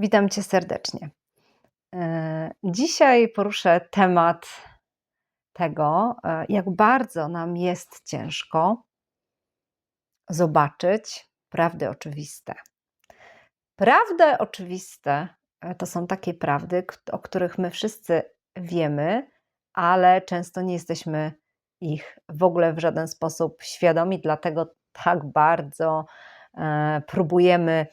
Witam Cię serdecznie. E, Dzisiaj poruszę temat tego, e, jak bardzo nam jest ciężko zobaczyć prawdy oczywiste. Prawdy oczywiste e, to są takie prawdy, o których my wszyscy wiemy, ale często nie jesteśmy ich w ogóle w żaden sposób świadomi, dlatego tak bardzo próbujemy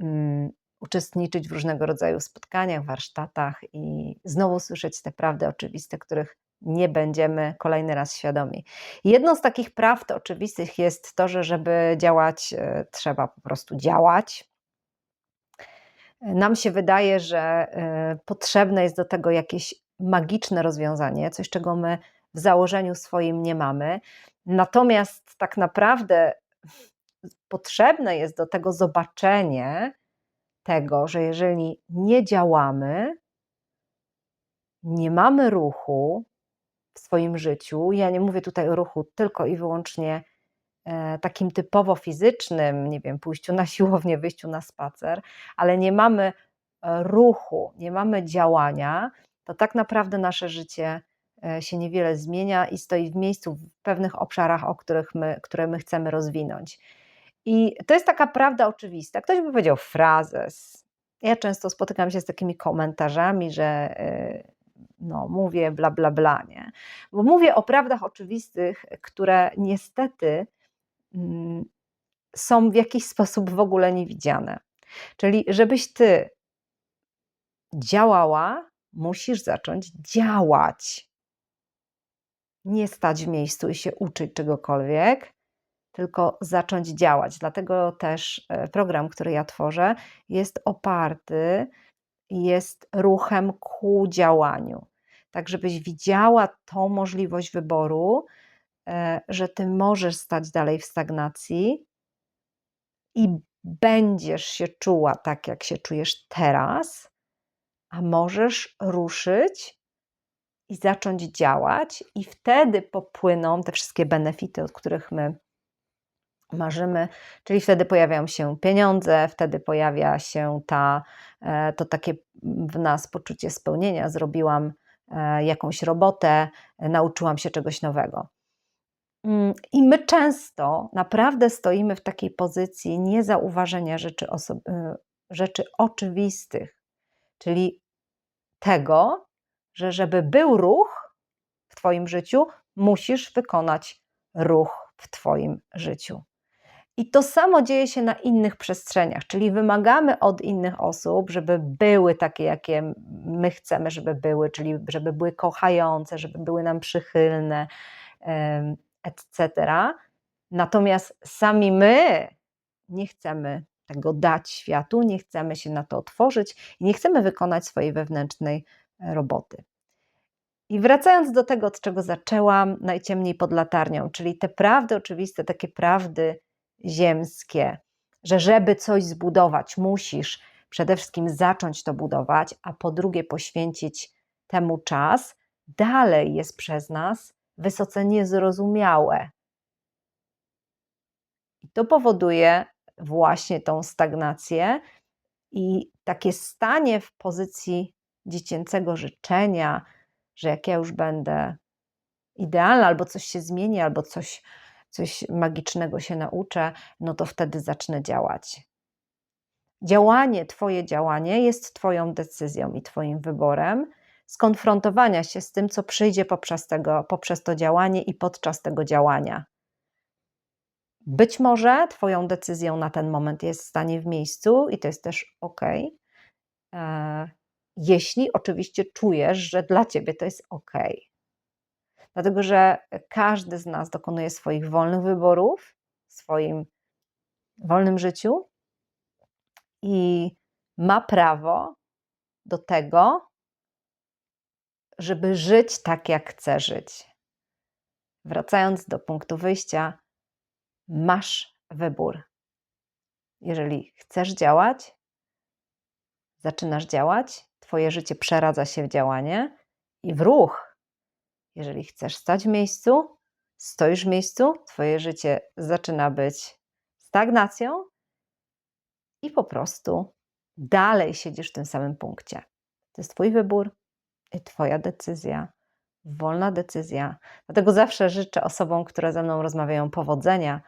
mm, uczestniczyć w różnego rodzaju spotkaniach, warsztatach i znowu słyszeć te prawdy oczywiste, których nie będziemy kolejny raz świadomi. Jedną z takich prawd oczywistych jest to, że żeby działać, e, trzeba po prostu działać. Nam się wydaje, że e, potrzebne jest do tego jakieś magiczne rozwiązanie, coś, czego my w założeniu swoim nie mamy. Natomiast tak naprawdę potrzebne jest do tego zobaczenie tego, że jeżeli nie działamy, nie mamy ruchu w swoim życiu, ja nie mówię tutaj o ruchu tylko i wyłącznie e, takim typowo fizycznym, nie wiem, pójściu na siłownię, wyjściu na spacer, ale nie mamy e, ruchu, nie mamy działania, to tak naprawdę nasze życie e, się niewiele zmienia i stoi w miejscu w pewnych obszarach, o których my, które my chcemy rozwinąć. I to jest taka prawda oczywista. Ktoś by powiedział frazes. Ja często spotykam się z takimi komentarzami, że y, no, mówię bla, bla, bla, nie? Bo mówię o prawdach oczywistych, które niestety mm, są w jakiś sposób w ogóle niewidziane. Czyli żebyś ty działała, musisz zacząć działać. Nie stać w miejscu i się uczyć czegokolwiek, tylko zacząć działać. Dlatego też e, program, który ja tworzę, jest oparty, jest ruchem ku działaniu. Tak, żebyś widziała tą możliwość wyboru, e, że ty możesz stać dalej w stagnacji i będziesz się czuła tak, jak się czujesz teraz, a możesz ruszyć i zacząć działać, i wtedy popłyną te wszystkie benefity, od których my marzymy, czyli wtedy pojawiają się pieniądze, wtedy pojawia się ta, e, to takie w nas poczucie spełnienia. Zrobiłam e, jakąś robotę, nauczyłam się czegoś nowego. Mm, I my często naprawdę stoimy w takiej pozycji niezauważenia rzeczy, e, rzeczy oczywistych, czyli tego, że żeby był ruch w Twoim życiu, musisz wykonać ruch w Twoim życiu. I to samo dzieje się na innych przestrzeniach, czyli wymagamy od innych osób, żeby były takie, jakie my chcemy, żeby były, czyli żeby były kochające, żeby były nam przychylne, etc. Natomiast sami my nie chcemy tego dać światu, nie chcemy się na to otworzyć i nie chcemy wykonać swojej wewnętrznej roboty. I wracając do tego, od czego zaczęłam, najciemniej pod latarnią, czyli te prawdy oczywiste, takie prawdy ziemskie, że żeby coś zbudować, musisz przede wszystkim zacząć to budować, a po drugie poświęcić temu czas, dalej jest przez nas wysoce niezrozumiałe. I to powoduje właśnie tą stagnację i takie stanie w pozycji dziecięcego życzenia, że jak ja już będę idealna, albo coś się zmieni, albo coś coś magicznego się nauczę, no to wtedy zacznę działać. Działanie, Twoje działanie jest Twoją decyzją i Twoim wyborem skonfrontowania się z tym, co przyjdzie poprzez, tego, poprzez to działanie i podczas tego działania. Być może Twoją decyzją na ten moment jest stanie w miejscu i to jest też ok. E, jeśli oczywiście czujesz, że dla Ciebie to jest ok dlatego że każdy z nas dokonuje swoich wolnych wyborów w swoim wolnym życiu i ma prawo do tego, żeby żyć tak, jak chce żyć. Wracając do punktu wyjścia, masz wybór. Jeżeli chcesz działać, zaczynasz działać, Twoje życie przeradza się w działanie i w ruch jeżeli chcesz stać w miejscu, stoisz w miejscu, Twoje życie zaczyna być stagnacją i po prostu dalej siedzisz w tym samym punkcie. To jest Twój wybór i Twoja decyzja, wolna decyzja. Dlatego zawsze życzę osobom, które ze mną rozmawiają, powodzenia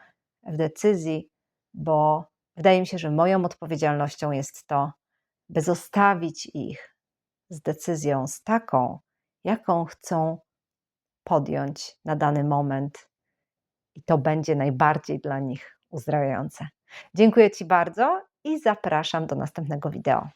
w decyzji, bo wydaje mi się, że moją odpowiedzialnością jest to, by zostawić ich z decyzją, z taką, jaką chcą podjąć na dany moment, i to będzie najbardziej dla nich uzdrawiające. Dziękuję Ci bardzo i zapraszam do następnego wideo.